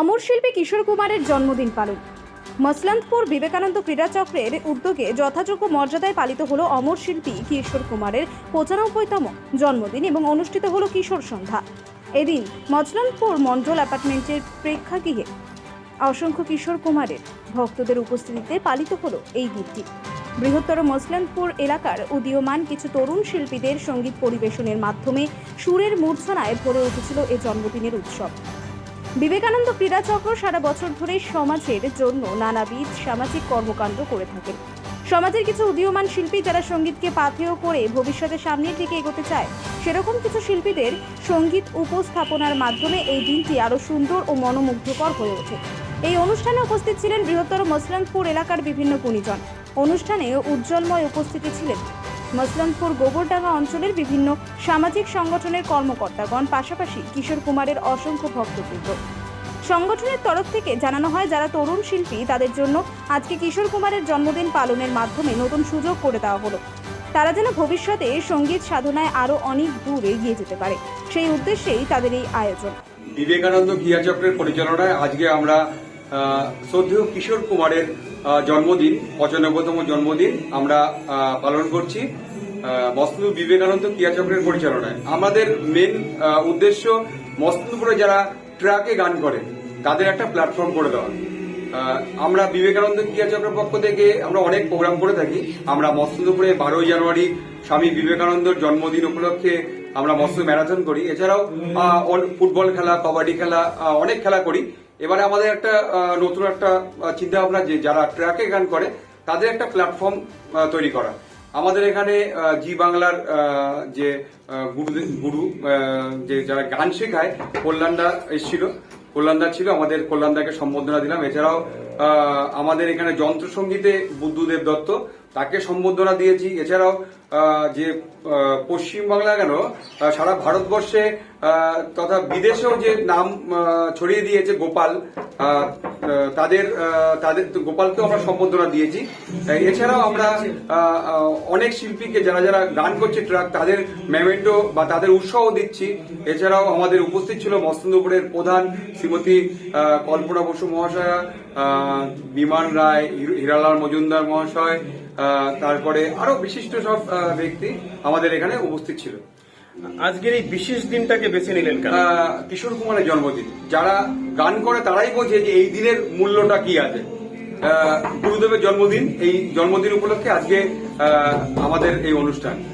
অমর শিল্পী কিশোর কুমারের জন্মদিন পালন। মসলান্তপুর বিবেকানন্দ ক্রীড়া চক্রের উদ্যোগে যথাযোগ্য মর্যাদায় পালিত হলো অমর শিল্পী কিশোর কুমারের পঁচানব্বইতম জন্মদিন এবং অনুষ্ঠিত হলো কিশোর সন্ধ্যা। এদিন মজলান্তপুর মণ্ডল অ্যাপার্টমেন্টের প্রেক্ষাগৃহে অসংখ্য কিশোর কুমারের ভক্তদের উপস্থিতিতে পালিত হলো এই দিনটি বৃহত্তর মসলানপুর এলাকার উদীয়মান কিছু তরুণ শিল্পীদের সংগীত পরিবেশনের মাধ্যমে সুরের মূর্ছনায় ভরে উঠেছিল এ জন্মদিনের উৎসব। বিবেকানন্দ ক্রীড়া চক্র সারা বছর ধরে সমাজের জন্য নানাবিধ সামাজিক কর্মকাণ্ড করে থাকেন। সমাজের কিছু উদীয়মান শিল্পী যারা সঙ্গীতকে পাথেয় করে ভবিষ্যতে সামনের দিকে এগোতে চায়, সেরকম কিছু শিল্পীদের সংগীত উপস্থাপনার মাধ্যমে এই দিনটি আরও সুন্দর ও মনোমুগ্ধকর হয়ে ওঠে। এই অনুষ্ঠানে উপস্থিত ছিলেন বৃহত্তর মসলানপুর এলাকার বিভিন্ন গুণীজন। অনুষ্ঠানে উজ্জ্বলময় উপস্থিতি ছিলেন মসলানপুর গোবরডাঙ্গা অঞ্চলের বিভিন্ন সামাজিক সংগঠনের কর্মকর্তাগণ, পাশাপাশি কিশোর কুমারের অসংখ্য ভক্তবৃন্দ সংগঠনের তরফ থেকে জানানো হয়, যারা তরুণ শিল্পী, তাদের জন্য আজকে কিশোর কুমারের জন্মদিন পালনের মাধ্যমে নতুন সুযোগ করে দেওয়া হলো। তারা যেন ভবিষ্যতে সংগীত সাধনায় আরও অনেক দূর এগিয়ে যেতে পারে। সেই উদ্দেশ্যেই তাদের এই আয়োজন। বিবেকানন্দ ক্রিয়া চক্রের পরিচালনায় আজকে আমরা শ্রদ্ধেয় কিশোর কুমারের জন্মদিন, পঁচানব্বইতম জন্মদিন আমরা পালন করছি মস্তু বিবেকানন্দ ক্রিয়াচক্রের পরিচালনায়। আমাদের মেন উদ্দেশ্য মস্তপুরে যারা ট্রাকে গান করে, তাদের একটা প্ল্যাটফর্ম করে দেওয়া। আমরা বিবেকানন্দ ক্রিয়াচক্রের পক্ষ থেকে আমরা অনেক প্রোগ্রাম করে থাকি। আমরা মস্তপুরে বারোই জানুয়ারি স্বামী বিবেকানন্দর জন্মদিন উপলক্ষে আমরা মস্ত ম্যারাথন করি। এছাড়াও ফুটবল খেলা কবাডি খেলা অনেক খেলা করি। এবারে আমাদের একটা নতুন একটা চিন্তা ভাবনা যে যারা ট্র্যাকে গান করে তাদের একটা প্ল্যাটফর্ম তৈরি করা। আমাদের এখানে জি বাংলার যে আহ, গুরু গুরু যে যারা গান শেখায় কল্যাণদা এসেছিল। কল্যাণদা ছিল আমাদের কল্যাণদাকে সম্বোধনা দিলাম। এছাড়াও আমাদের এখানে যন্ত্রসঙ্গীতে বুদ্ধদেব দত্ত তাকে সম্বোধনা দিয়েছি। এছাড়াও যে পশ্চিমবাংলা কেন সারা ভারতবর্ষে তথা বিদেশেও যে নাম ছড়িয়ে দিয়েছে গোপাল তাদের তাদের, গোপালকেও আমরা সম্বোধনা দিয়েছি। এছাড়াও আমরা অনেক শিল্পীকে যারা যারা গান করছে, ট্রাক, তাদের মেমেন্টো বা তাদের উৎসাহ দিচ্ছি। এছাড়াও আমাদের উপস্থিত ছিল মস্তন্দপুরের প্রধান শ্রীমতী কল্পনা বসু মহাশয়া বিমান রায়, হির- হীরালাল মজুমদার মহাশয় তারপরে আরও বিশিষ্ট সব ব্যক্তি আমাদের এখানে উপস্থিত ছিল। আজকের এই বিশেষ দিনটাকে বেছে নিলেন কিশোর কুমারের জন্মদিন। যারা গান করে তারাই বোঝে যে এই দিনের মূল্যটা কি আছে। আহ, গুরুদেবের জন্মদিন এই জন্মদিন উপলক্ষে আজকে আহ, আমাদের এই অনুষ্ঠান।